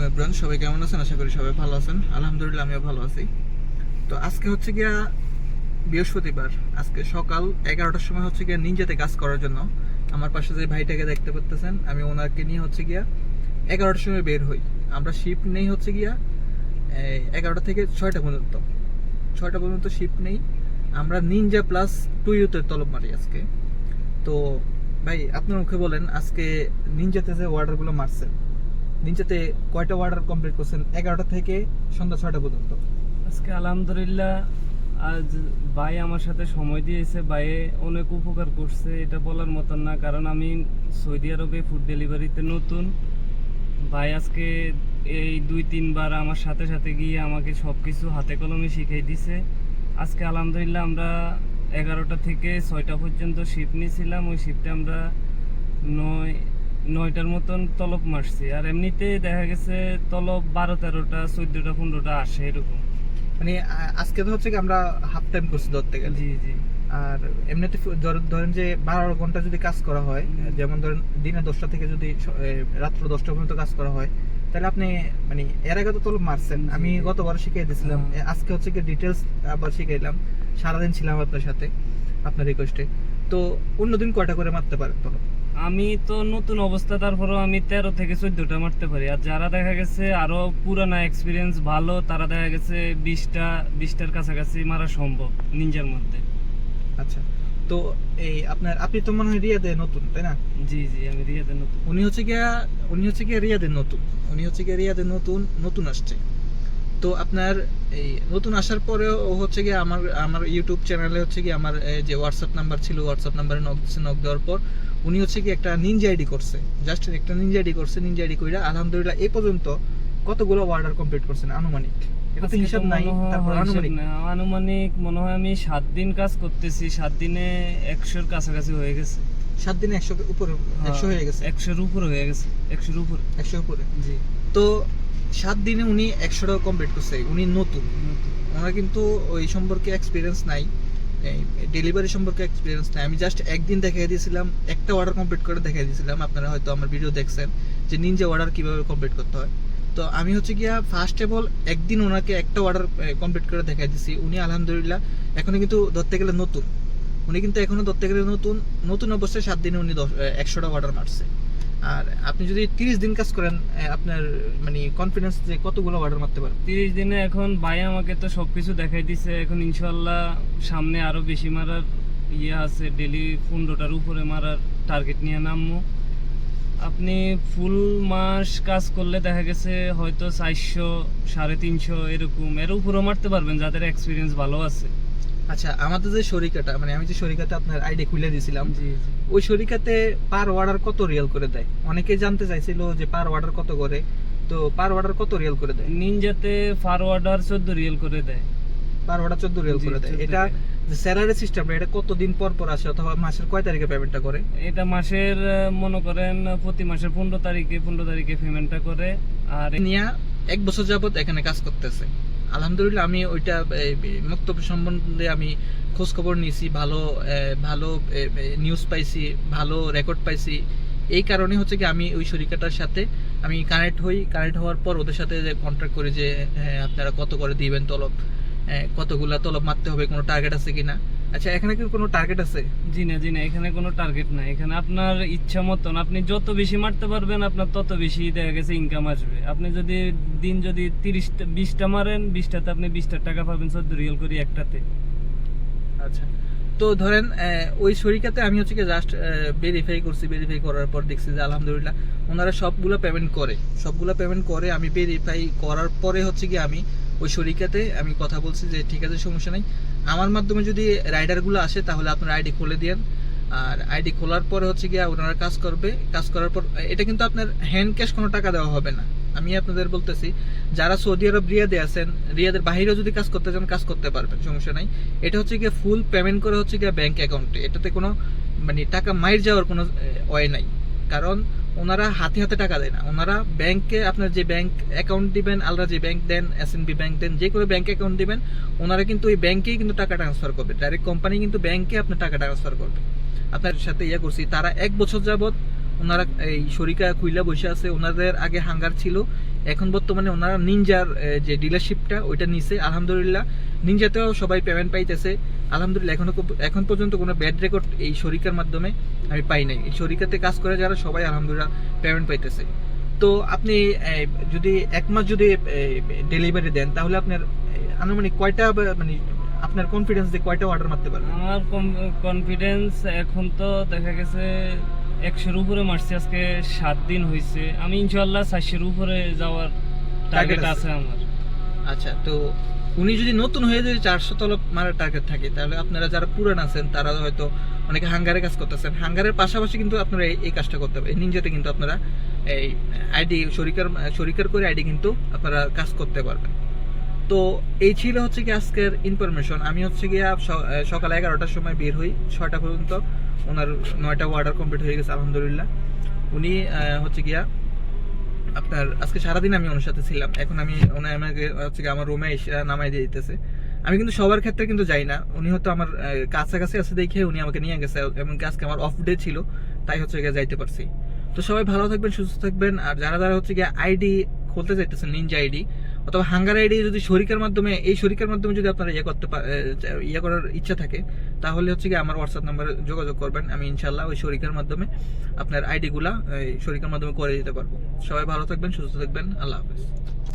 আলাইকুম সবাই কেমন আছেন? আশা করি সবাই ভালো আছেন। আলহামদুলিল্লাহ, আমিও ভালো আছি। তো আজকে হচ্ছে গিয়া বৃহস্পতিবার। আজকে সকাল এগারোটার সময় হচ্ছে গিয়া নিনজাতে কাজ করার জন্য আমার পাশে যে ভাইটাকে দেখতে পাচ্তেছেন আমি ওনাকে নিয়ে হচ্ছে গিয়া এগারোটার সময় বের হই। আমরা শিফট নেই হচ্ছে গিয়া এগারোটা থেকে ছয়টা পর্যন্ত। ছয়টা পর্যন্ত শিফট নেই। আমরা নিনজা প্লাস টু ইউতে তলব মারি আজকে। তো ভাই, আপনার মুখে বলেন, আজকে নিনজাতে যে অর্ডারগুলো মারছেন। নিনজাতে কয়টা অর্ডার কমপ্লিট করছেন? এগারোটা থেকে সন্ধ্যা ছয়টা পর্যন্ত। আজকে আলহামদুলিল্লাহ, আজ ভাই আমার সাথে সময় দিয়েছে, ভাইয়ে অনেক উপকার করছে, এটা বলার মতন না, কারণ আমি সৌদি আরবে ফুড ডেলিভারিতে নতুন। ভাই আজকে এই দুই, তিনবার আমার সাথে সাথে গিয়ে আমাকে সব কিছু হাতে কলমে শিখিয়ে দিছে। আজকে আলহামদুলিল্লাহ আমরা এগারোটা থেকে ছয়টা পর্যন্ত শিফট নিয়েছিলাম, ওই শিফটে আমরা নয় নয়টার মতন তলব মারছি। আর এমনিতে দেখা গেছে তলব বারো তেরোটা চোদ্দোটা পনেরোটা আসে এরকম। মানে আজকে তো হচ্ছে কি আমরা হাফ টাইম করছি ধরতে গেলে। জি জি। আর এমনিতে ধরেন যে বারো ঘণ্টা যদি কাজ করা হয় যেমন ধরেন দিনে দশটা থেকে যদি রাত্র দশটা পর্যন্ত কাজ করা হয় তাহলে আপনি মানে এর আগে তো তলব মারছেন। আমি গতবার শিখিয়ে দিয়েছিলাম। আজকে হচ্ছে কি ডিটেলস আবার শিখাইলাম। সারাদিন ছিলাম আপনার সাথে আপনার রিকোয়েস্টে তো অন্যদিন কয়টা করে মারতে পারেন তলব? আমি তো নতুন অবস্থা তারপরেও আমি তেরো থেকে চোদ্দটা মারতে পারি। আর যারা দেখা গেছে আরও পুরানা এক্সপিরিয়েন্স ভালো তারা দেখা গেছে বিশটা বিশটার কাছাকাছি মারা সম্ভব নিনজার মধ্যে। আচ্ছা তো এই আপনার আপনি তো মনে হয় রিয়াদে নতুন তাই না? জি জি আমি রিয়াতে নতুন। উনি হচ্ছে গিয়া উনি হচ্ছে গিয়া রিয়াদের নতুন উনি হচ্ছে গিয়া রিয়াদের নতুন নতুন আসছে। তো আপনার এই নতুন আসার পরেও হচ্ছে গিয়ে আমার আমার ইউটিউব চ্যানেলে হচ্ছে কি আমার যে হোয়াটসঅ্যাপ নাম্বার ছিল হোয়াটসঅ্যাপ নাম্বারে নক দিচ্ছে নক দেওয়ার পর উনি হচ্ছে কি একটা নিনজা আইডি করছে। জাস্ট একটা নিনজা আইডি করছে নিনজা আইডি কইরা আলহামদুলিল্লাহ এই পর্যন্ত কতগুলো অর্ডার কমপ্লিট করছেন? আনুমানিক। এটা তো হিসাব নাই মনে হয় তারপর আনুমানিক। আনুমানিক মনে হয় আমি সাত দিন কাজ করতেছি সাত দিনে একশোর কাছাকাছি হয়ে গেছে। সাত দিনে একশো উপরে একশো হয়ে গেছে? একশোর উপর হয়ে গেছে একশোর উপর। একশো উপরে জি। তো সাত দিনে উনি একশোটা কমপ্লিট করছে, উনি নতুন। ওনার কিন্তু ওই সম্পর্কে এক্সপিরিয়েন্স নাই ডেলিভারি সম্পর্কে এক্সপিরিয়েন্স নাই। আমি জাস্ট একদিন দেখাই দিয়েছিলাম, একটা অর্ডার কমপ্লিট করে দেখাই দিয়েছিলাম। আপনারা হয়তো আমার ভিডিও দেখছেন যে নিনজা অর্ডার কীভাবে কমপ্লিট করতে হয়। তো আমি হচ্ছে গিয়া ফার্স্ট অফ অল একদিন ওনাকে একটা অর্ডার কমপ্লিট করে দেখাই দিছি। উনি আলহামদুলিল্লাহ এখনও কিন্তু ধরতে গেলে নতুন। উনি কিন্তু এখনও ধরতে গেলে নতুন। নতুন অবস্থায় সাত দিনে উনি দশ একশোটা অর্ডার মারছে। আর আপনি যদি তিরিশ দিন কাজ করেন আপনার মানে কনফিডেন্স যে কতগুলো অর্ডার মারতে পারেন তিরিশ দিনে এখন ভাই আমাকে তো সবকিছু দেখাই দিছে। এখন ইনশাল্লাহ সামনে আরও বেশি মারার ইয়ে আছে। ডেলি পনেরোটার উপরে মারার টার্গেট নিয়ে নামবো। আপনি ফুল মাস কাজ করলে দেখা গেছে হয়তো চারশো, সাড়ে তিনশো এরকম। এর উপরেও মারতে পারবেন যাদের এক্সপিরিয়েন্স ভালো আছে। আচ্ছা আমাদের যে শরিকাটা মানে আমি যে শরিকাতে আপনার আইডি খুলে দিয়েছিলাম ওই শরিকাতে পার অর্ডার কত রিয়েল করে দেয়? অনেকে জানতে চাইছিল যে পার অর্ডার কত করে তো পার অর্ডার কত রিয়েল করে দেয়? নিনজাতে ফারওয়ার্ডার চোদ্দ রিয়েল করে দেয়। পার অর্ডার চোদ্দ রিয়েল করে দেয়। এটা যে স্যালারি সিস্টেমটা এটা কতদিন পর পর আসে অথবা মাসের কয় তারিখে পেমেন্টটা করে? এটা মাসের মনে করেন প্রতি মাসের পনেরো তারিখে পনেরো তারিখে পেমেন্টটা করে আর নিয়া এক বছর যাবত এখানে কাজ করতেছে। আলহামদুলিল্লাহ আমি ওইটা মক্তব্য সম্বন্ধে আমি খোঁজখবর নিয়েছি ভালো ভালো নিউজ পাইছি ভালো রেকর্ড পাইছি। এই কারণে হচ্ছে কি আমি ওই শরিকাটার সাথে আমি কানেক্ট হই। কানেক্ট হওয়ার পর ওদের সাথে যে কন্ট্যাক্ট করি যে হ্যাঁ, আপনারা কত করে দিবেন তলব? কতগুলা তলব মারতে হবে কোনো টার্গেট আছে কিনা? আচ্ছা এখানে কি কোনো টার্গেট আছে? জি না জি না এখানে কোনো টার্গেট নাই। এখানে আপনার ইচ্ছা মতন আপনি যত বেশি মারতে পারবেন আপনার তত বেশি দেখা গেছে ইনকাম আসবে। আপনি যদি দিন যদি তিরিশটা বিশটা মারেন বিশটাতে আপনি বিশটা টাকা পাবেন চোদ্দ রিয়েল করি একটাতে। আচ্ছা তো ধরেন ওই শরিকাতে আমি হচ্ছে কি জাস্ট ভেরিফাই করছি ভেরিফাই করার পর দেখছি যে আলহামদুলিল্লাহ ওনারা সবগুলো পেমেন্ট করে। সবগুলো পেমেন্ট করে আমি ভেরিফাই করার পরে হচ্ছে কি আমি ওই শরিকাতে আমি কথা বলছি যে, ঠিক আছে, সমস্যা নেই। আমার মাধ্যমে যদি রাইডারগুলো আসে, তাহলে আপনার আইডি খুলে দিয়েন। আর আইডি খোলার পরে হচ্ছে গিয়ে ওনারা কাজ করবে। কাজ করার পর, এটা কিন্তু আপনার হ্যান্ড ক্যাশ কোনো টাকা দেওয়া হবে না। আমি আপনাদের বলতেছি, যারা সৌদি আরব রিয়াদে আছেন, রিয়াদের বাইরেও যদি কাজ করতে চান, কাজ করতে পারবেন, সমস্যা নাই। এটা হচ্ছে গিয়ে ফুল পেমেন্ট করে হচ্ছে গিয়ে ব্যাংক অ্যাকাউন্টে এটাতে কোনো মানে টাকা মাইর যাওয়ার কোনো ওয়ে নাই। কারণ ওনারা হাতে হাতে টাকা দেয় না। ওনারা ব্যাংকে আপনার যে ব্যাংক অ্যাকাউন্ট দিবেন আলাদা যে ব্যাংক দেন এস বি ব্যাংক দেন, যে কোনো ব্যাংক অ্যাকাউন্ট দিবেন, ওনারা কিন্তু ওই ব্যাংকেই কিন্তু টাকা ট্রান্সফার করবে। ডাইরেক্ট কোম্পানি কিন্তু ব্যাংকে আপনার টাকা ট্রান্সফার করবে। আপনার সাথে ইয়ে করছি, তারা এক বছর যাবৎ ওনারা এই শরিকা খুইলা বসে আছে। ওনাদের আগে হাঙ্গার ছিল। এখন বর্তমানে ওনারা নিনজার যে ডিলারশিপটা ওইটা নিছে। আলহামদুলিল্লাহ নিনজাতেও সবাই পেমেন্ট পাইতেছে। আলহামদুলিল্লাহ, এখনও কো- এখন পর্যন্ত কোনো ব্যাড রেকর্ড এই শরিকার মাধ্যমে আমি পাই নাই। এই শরিকাতে কাজ করে যারা, সবাই আলহামদুলিল্লাহ পেমেন্ট পাইতেছে। তো আপনি যদি এক মাস যদি ডেলিভারি দেন, তাহলে আপনার আনুমানিক কয়টা মানে আপনার কনফিডেন্স দিয়ে কয়টা অর্ডার মারতে পারবেন? আমার কনফিডেন্স এখন তো দেখা গেছে একশোর উপরে মারছি আজকে সাত দিন হয়েছে আমি ইনশাল্লাহ চারশোর উপরে যাওয়ার টার্গেট আছে। আমার। আচ্ছা তো উনি যদি নতুন হয়ে যদি চারশো তলব মারার টার্গেট থাকে তাহলে আপনারা যারা পুরান আছেন তারা হয়তো অনেকে হাঙ্গারে কাজ করতেছেন। হাঙ্গারের পাশাপাশি কিন্তু আপনারা এই- কাজটা করতে হবে। এই নিনজাতে কিন্তু আপনারা এই আইডি শরিকার শরিকার করে আইডি কিন্তু আপনারা কাজ করতে পারবেন। তো এই ছিল হচ্ছে কি আজকের ইনফরমেশন আমি হচ্ছে গিয়া সকাল এগারোটার সময় বের হই ছয়টা পর্যন্ত। ওনার নয়টা অর্ডার কমপ্লিট হয়ে গেছে, আলহামদুলিল্লাহ। উনি হচ্ছে গিয়া আপনার, আজকে সারাদিন আমি ওনার সাথে ছিলাম। এখন আমি উনি আমাকে, হচ্ছে আমার রুমে নামাই দিয়ে দিতেছে। আমি কিন্তু সবার ক্ষেত্রে কিন্তু যাই না। উনি হয়তো আমার কাছাকাছি আছে দেখে উনি আমাকে নিয়ে গেছে এবং আজকে আমার অফ ডে ছিল, তাই হচ্ছে গিয়ে যাইতে পারছি। তো সবাই ভালো থাকবেন, সুস্থ থাকবেন। আর যারা যারা হচ্ছে গিয়ে আইডি খুলতে চাইতেছেন নিনজা আইডি অথবা হাঙ্গার আইডি যদি শরিকের মাধ্যমে, এই শরিকের মাধ্যমে যদি আপনারা ইয়ে করতে ইয়ে করার ইচ্ছা থাকে, তাহলে হচ্ছে কি আমার হোয়াটসঅ্যাপ নাম্বারে যোগাযোগ করবেন। আমি ইনশাল্লাহ ওই শরিকের মাধ্যমে আপনার আইডিগুলা শরিকের মাধ্যমে করে দিতে পারব। সবাই ভালো থাকবেন, সুস্থ থাকবেন। আল্লাহ হাফেজ।